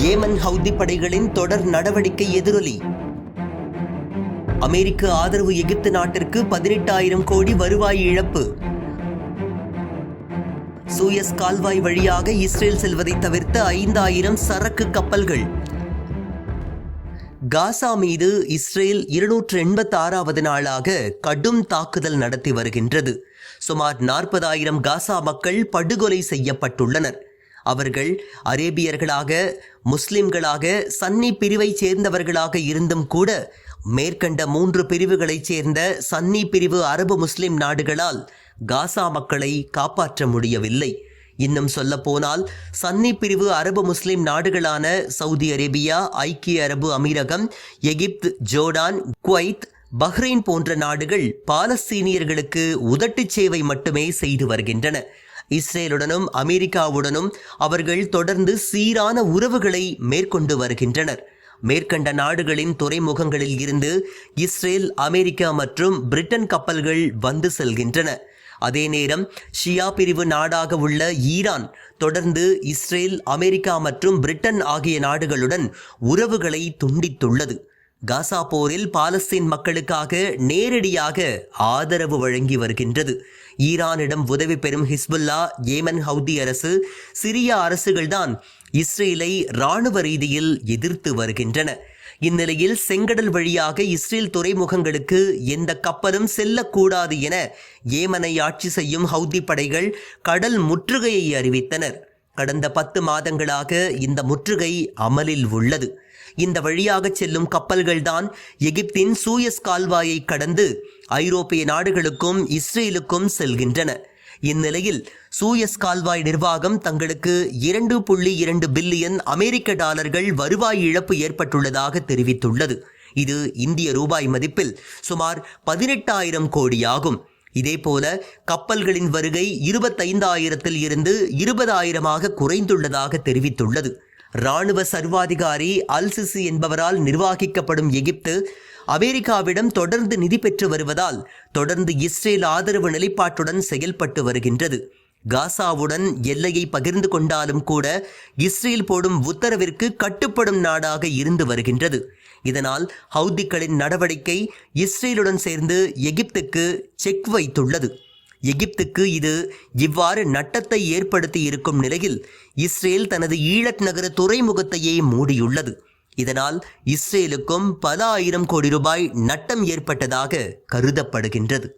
Yemen Houthi படைகளின் தொடர் நடவடிக்கை எதிரொலி. அமெரிக்க ஆதரவு எகிப்து நாட்டிற்கு பதினெட்டாயிரம் கோடி வருவாய் இழப்பு. சூயஸ் கால்வாய் வழியாக இஸ்ரேல் செல்வதை தவிர்த்த ஐந்தாயிரம் சரக்கு கப்பல்கள். காசா மீது இஸ்ரேல் இருநூற்று எண்பத்தி ஆறாவது நாளாக கடும் தாக்குதல் நடத்தி வருகின்றது. சுமார் நாற்பதாயிரம் காசா மக்கள் படுகொலை செய்யப்பட்டுள்ளனர். அவர்கள் அரேபியர்களாக முஸ்லிம்களாக சன்னி பிரிவைச் சேர்ந்தவர்களாக இருந்தும் கூட மேற்கண்ட மூன்று பிரிவுகளைச் சேர்ந்த சன்னி பிரிவு அரபு முஸ்லிம் நாடுகளால் காசா மக்களை காப்பாற்ற முடியவில்லை. இன்னும் சொல்லப்போனால் சன்னி பிரிவு அரபு முஸ்லிம் நாடுகளான சவுதி அரேபியா ஐக்கிய அரபு அமீரகம் எகிப்து ஜோர்டான் குவைத் பஹ்ரைன் போன்ற நாடுகள் பாலஸ்தீனியர்களுக்கு உதட்டுச் சேவை மட்டுமே செய்து வருகின்றன. இஸ்ரேலுடனும் அமெரிக்காவுடனும் அவர்கள் தொடர்ந்து சீரான உறவுகளை மேற்கொண்டு வருகின்றனர். மேற்கண்ட நாடுகளின் துறைமுகங்களில் இருந்து இஸ்ரேல் அமெரிக்கா மற்றும் பிரிட்டன் கப்பல்கள் வந்து செல்கின்றன. அதே நேரம் ஷியா பிரிவு நாடாக உள்ள ஈரான் தொடர்ந்து இஸ்ரேல் அமெரிக்கா மற்றும் பிரிட்டன் ஆகிய நாடுகளுடன் உறவுகளை துண்டித்துள்ளது. காசா போரில் பாலஸ்தீன் மக்களுக்காக நேரடியாக ஆதரவு வழங்கி வருகின்றது. ஈரானிடம் உதவி பெறும் ஹிஸ்புல்லா ஏமன் ஹவுதி அரசு சிரிய அரசுகள்தான் இஸ்ரேலை இராணுவ ரீதியில் எதிர்த்து வருகின்றன. இந்நிலையில் செங்கடல் வழியாக இஸ்ரேல் துறைமுகங்களுக்கு எந்த கப்பலும் செல்லக்கூடாது என ஏமனை ஆட்சி செய்யும் ஹவுதி படைகள் கடல் முற்றுகையை அறிவித்தனர். கடந்த பத்து மாதங்களாக இந்த முற்றுகை அமலில் உள்ளது. இந்த வழியாக செல்லும் கப்பல்கள்தான் எகிப்தின் சூயஸ் கால்வாயை கடந்து ஐரோப்பிய நாடுகளுக்கும் இஸ்ரேலுக்கும் செல்கின்றன. இந்நிலையில் சூயஸ் கால்வாய் நிர்வாகம் தங்களுக்கு இரண்டு புள்ளி இரண்டு பில்லியன் அமெரிக்க டாலர்கள் வருவாய் இழப்பு ஏற்பட்டுள்ளதாக தெரிவித்துள்ளது. இது இந்திய ரூபாய் மதிப்பில் சுமார் பதினெட்டாயிரம் கோடியாகும். இதேபோல கப்பல்களின் வருகை இருபத்தைந்தாயிரத்தில் இருந்து இருபதாயிரமாக குறைந்துள்ளதாக தெரிவித்துள்ளது. இராணுவ சர்வாதிகாரி அல்சிசி என்பவரால் நிர்வாகிக்கப்படும் எகிப்து அமெரிக்காவிடம் தொடர்ந்து நிதி பெற்று வருவதால் தொடர்ந்து இஸ்ரேல் ஆதரவு நிலைப்பாட்டுடன் செயல்பட்டு வருகின்றது. காசாவுடன் எல்லையை பகிர்ந்து கொண்டாலும் கூட இஸ்ரேல் போடும் உத்தரவிற்கு கட்டுப்படும் நாடாக இருந்து வருகின்றது. இதனால் ஹவுதிகளின் நடவடிக்கை இஸ்ரேலுடன் சேர்ந்து எகிப்துக்கு செக் வைத்துள்ளது. எகிப்துக்கு இது இவ்வாறு நட்டத்தை ஏற்படுத்தி இருக்கும் நிலையில் இஸ்ரேல் தனது ஈழட் நகர துறைமுகத்தையே மூடியுள்ளது. இதனால் இஸ்ரேலுக்கும் பல ஆயிரம் கோடி ரூபாய் நட்டம் ஏற்பட்டதாக கருதப்படுகின்றது.